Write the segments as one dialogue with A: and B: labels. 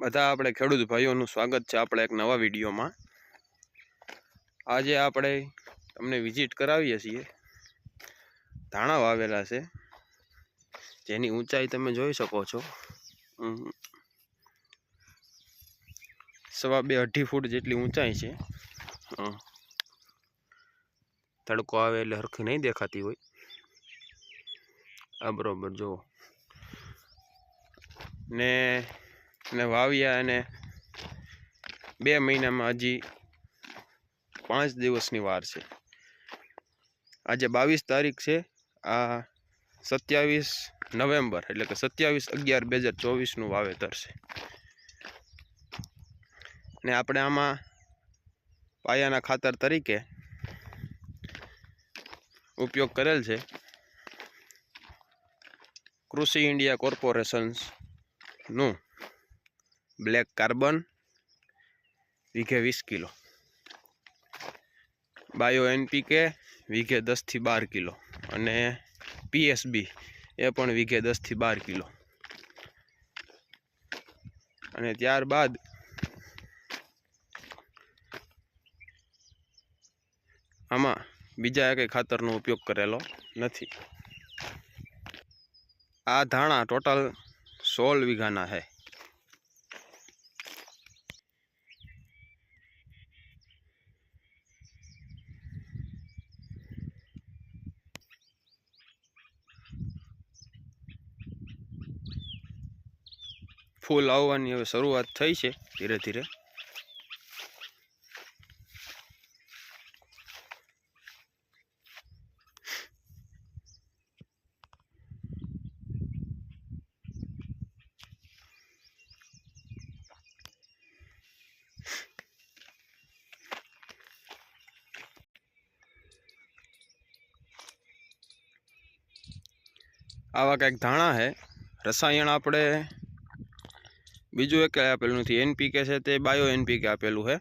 A: બધા આપણે ખેડૂત ભાઈઓનું સ્વાગત છે આપણે એક નવા વિડીયોમાં. આજે આપણે તમને વિઝિટ કરાવીએ છીએ. ધાણા વાવેલા છે. જેની ઊંચાઈ તમે જોઈ શકો છો. સવા બે અઢી ફૂટ જેટલી ઊંચાઈ છે. તડકો આવે એટલે હરખી નહીં દેખાતી હોય. આ બરાબર, જુઓ. ને ને વાવ્યા અને બે મહિનામાં હજી પાંચ દિવસની વાર છે. આજે બાવીસ તારીખ છે. આ સત્યાવીસ નવેમ્બર, એટલે કે સત્યાવીસ અગિયાર બે હજાર ચોવીસનું વાવેતર છે. ને આપણે આમાં પાયાના ખાતર તરીકે ઉપયોગ કરેલ છે. કૃષિ ઇન્ડિયા કોર્પોરેશન્સનું બ્લેક કાર્બન વીઘે વીસ કિલો. બાયો એનપીકે વીઘે દસથી બાર કિલો. અને પીએસબી એ પણ વીઘે દસથી બાર કિલો. અને ત્યારબાદ આમાં બીજા કંઈ ખાતરનો ઉપયોગ કરેલો નથી. આ ધાણા ટોટલ સોળ વીઘાના છે. ફૂલ આવવાની હવે શરૂઆત થઈ છે ધીરે ધીરે. આવા કંઈક ધાણા છે. રસાયણ આપણે બીજું એક આપેલું નથી. એનપીકે છે તે બાયો એનપીકે આપેલું છે.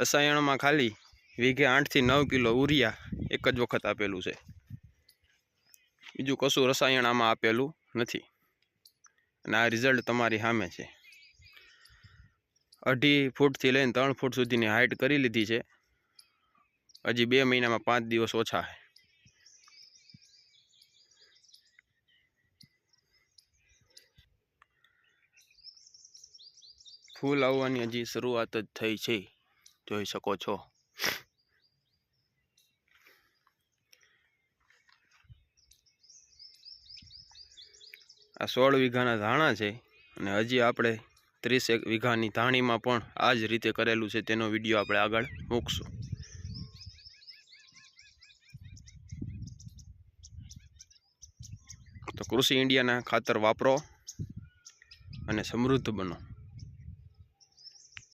A: રસાયણમાં ખાલી વીઘે આઠથી નવ કિલો ઉરિયા એક જ વખત આપેલું છે. બીજું કશું રસાયણ આમાં આપેલું નથી. અને આ રિઝલ્ટ તમારી સામે છે. અઢી ફૂટથી લઈને ત્રણ ફૂટ સુધીની હાઇટ કરી લીધી છે. હજી બે મહિનામાં પાંચ દિવસ ઓછા છે. ફૂલ આવવાની હજી શરૂઆત જ થઈ છે. જોઈ શકો છો. આ સોળ વીઘાના ધાણા છે અને હજી આપણે ત્રીસ એક વીઘાની ધાણીમાં પણ આ જ રીતે કરેલું છે. તેનો વીડિયો આપણે આગળ મૂકશું. તો કૃષિ ઇન્ડિયાના ખાતર વાપરો અને સમૃદ્ધ બનો.